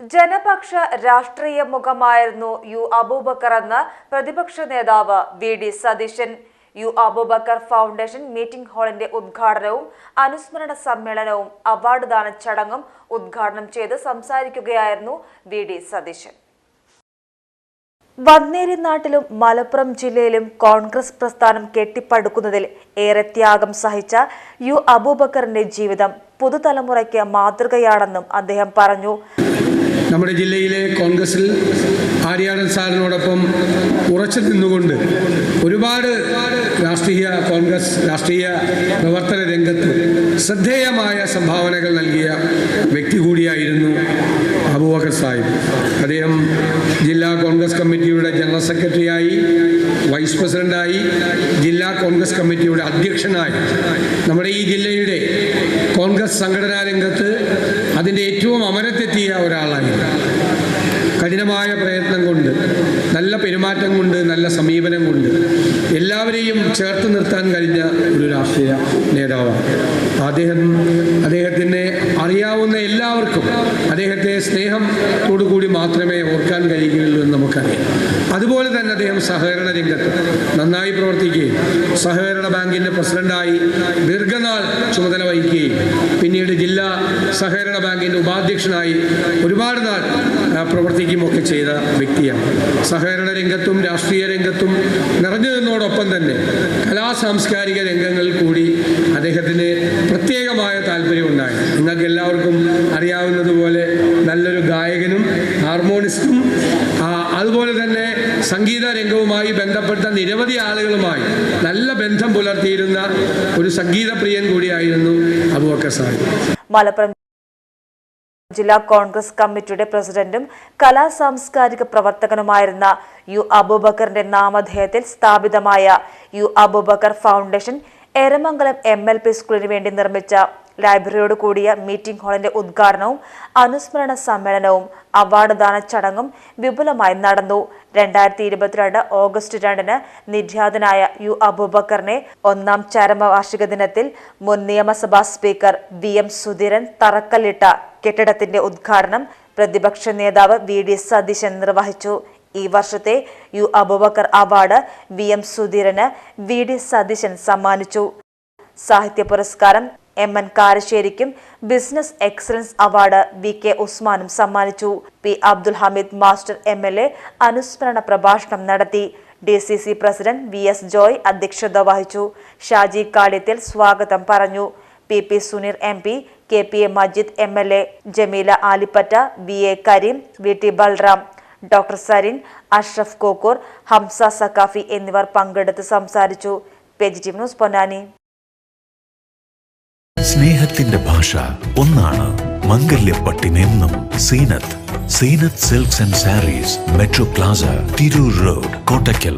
ജനപക്ഷ രാഷ്ട്രീയ മുഖമായിരുന്നു യു അബൂബക്കർ എന്ന് പ്രതിപക്ഷ നേതാവ് V D Satheesan. U Abubakar foundation meeting ഹാളിന്റെ ഉദ്ഘാടനവും അനുസ്മരണ സമ്മേളനവും അവാർഡ് ദാന ചടങ്ങും ഉദ്ഘാടനം ചെയ്ത് സംസാരിക്കുകയായിരുന്നു വി ഡി സതീശൻ. വന്നേരി നാട്ടിലും മലപ്പുറം ജില്ലയിലും കോൺഗ്രസ് പ്രസ്ഥാനം കെട്ടിപ്പടുക്കുന്നതിൽ ഏറെ ത്യാഗം സഹിച്ച യു അബൂബക്കറിന്റെ ജീവിതം പുതുതലമുറയ്ക്ക് മാതൃകയാണെന്നും അദ്ദേഹം പറഞ്ഞു. നമ്മുടെ ജില്ലയിലെ കോൺഗ്രസിൽ ആര്യാടൻ സാറിനോടൊപ്പം ഉറച്ചു നിന്നുകൊണ്ട് ഒരുപാട് രാഷ്ട്രീയ കോൺഗ്രസ് രാഷ്ട്രീയ പ്രവർത്തന രംഗത്ത് ശ്രദ്ധേയമായ സംഭാവനകൾ നൽകിയ വ്യക്തി കൂടിയായിരുന്നു അബൂബക്കർ സാഹിബ്. അദ്ദേഹം ജില്ലാ കോൺഗ്രസ് കമ്മിറ്റിയുടെ ജനറൽ സെക്രട്ടറിയായി വൈസ് പ്രസിഡന്റായി ജില്ലാ കോൺഗ്രസ് കമ്മിറ്റിയുടെ അധ്യക്ഷനായി. നമ്മുടെ ഈ ജില്ലയുടെ കോൺഗ്രസ് സംഘടനാ രംഗത്ത് അതിന്റെ ഏറ്റവും അമരത്തെത്തിയ ഒരാളായി. കഠിനമായ പ്രയത്നം കൊണ്ട് നല്ല പെരുമാറ്റം കൊണ്ട് നല്ല സമീപനം കൊണ്ട് എല്ലാവരെയും ചേർത്ത് നിർത്താൻ കഴിഞ്ഞ ഒരു രാഷ്ട്രീയ നേതാവാണ്. അദ്ദേഹം അദ്ദേഹത്തിനെ അറിയാവുന്ന എല്ലാവർക്കും അദ്ദേഹത്തെ സ്നേഹത്തോടു കൂടി മാത്രമേ ഓർക്കാൻ കഴിയുകയുള്ളൂ എന്ന് നമുക്കറിയാം. അതുപോലെ തന്നെ അദ്ദേഹം സഹകരണ രംഗത്ത് നന്നായി പ്രവർത്തിക്കുകയും സഹകരണ ബാങ്കിന്റെ പ്രസിഡന്റായി ദീർഘനാൾ ചുമതല വഹിക്കുകയും പിന്നീട് ജില്ലാ സഹകരണ ബാങ്കിന്റെ ഉപാധ്യക്ഷനായി ഒരുപാട് നാൾ പ്രവർത്തിക്കുകയും ഒക്കെ ചെയ്ത വ്യക്തിയാണ്. സഹകരണ രംഗത്തും രാഷ്ട്രീയ രംഗത്തും നിറഞ്ഞു നിന്നതോടൊപ്പം തന്നെ കലാ സാംസ്കാരിക രംഗങ്ങളിൽ കൂടി അദ്ദേഹത്തിന് പ്രത്യേകമായ താല്പര്യമുണ്ടായി നിങ്ങൾക്ക് എല്ലാവർക്കും അറിയാവുന്നതുപോലെ നല്ലൊരു ഗായകനും ഹാർമോണിസ്റ്റും അതുപോലെ തന്നെ സംഗീത രംഗവുമായി ബന്ധപ്പെട്ട നിരവധി ആളുകളുമായി നല്ല ബന്ധം പുലർത്തിയിരുന്ന ഒരു സംഗീത പ്രിയൻ കൂടിയായിരുന്നു അബൂബക്കർ സാഹിബ്. മലപ്പുറം ജില്ലാ കോൺഗ്രസ് കമ്മിറ്റിയുടെ പ്രസിഡന്റും കലാ സാംസ്കാരിക പ്രവർത്തകനുമായിരുന്ന യു അബൂബക്കറിന്റെ നാമധേയത്തിൽ സ്ഥാപിതമായ U Abubakar foundation Eramangalam M L P സ്കൂളിന് വേണ്ടി നിർമ്മിച്ച ലൈബ്രറിയോട് കൂടിയ മീറ്റിംഗ് ഹാളിന്റെ ഉദ്ഘാടനവും അനുസ്മരണ സമ്മേളനവും അവാർഡ് ദാന ചടങ്ങും വിപുലമായി നടന്നു. രണ്ടായിരത്തി ഇരുപത്തിരണ്ട് ഓഗസ്റ്റ് രണ്ടിന് നിര്യാതനായ യു അബൂബക്കറിനെ ഒന്നാം ചരമവാർഷിക ദിനത്തിൽ മുൻ നിയമസഭാ സ്പീക്കർ വി എം സുധീരൻ തറക്കല്ലിട്ട കെട്ടിടത്തിന്റെ ഉദ്ഘാടനം പ്രതിപക്ഷ നേതാവ് വി ഡി സതീശൻ നിർവഹിച്ചു. ഈ വർഷത്തെ U Abubakar award V M സുധീരന് വി ഡി സതീശൻ സമ്മാനിച്ചു. സാഹിത്യ പുരസ്കാരം M N കാരശ്ശേരിക്കും business excellence award V K ഉസ്മാനും സമ്മാനിച്ചു. P Abdul Hameed master M L A അനുസ്മരണ പ്രഭാഷണം നടത്തി. D C C president V S Joy അധ്യക്ഷത വഹിച്ചു. ഷാജി കാളിത്തിൽ സ്വാഗതം പറഞ്ഞു. P P Suneer M P K P A Majeed M L A Jameela Alippatta V A Kareem V T Balram. Doctor Sarin Ashraf Kokkur Hamsa Saqafi എന്നിവർ പങ്കെടുത്ത് സംസാരിച്ചു. Page news Ponnani. സ്നേഹത്തിന്റെ ഭാഷ ഒന്നാണ് മംഗല്യപ്പട്ടിനെന്നും Zeenath. Zeenath silks and sarees metro plaza Tirur road Kottakkal.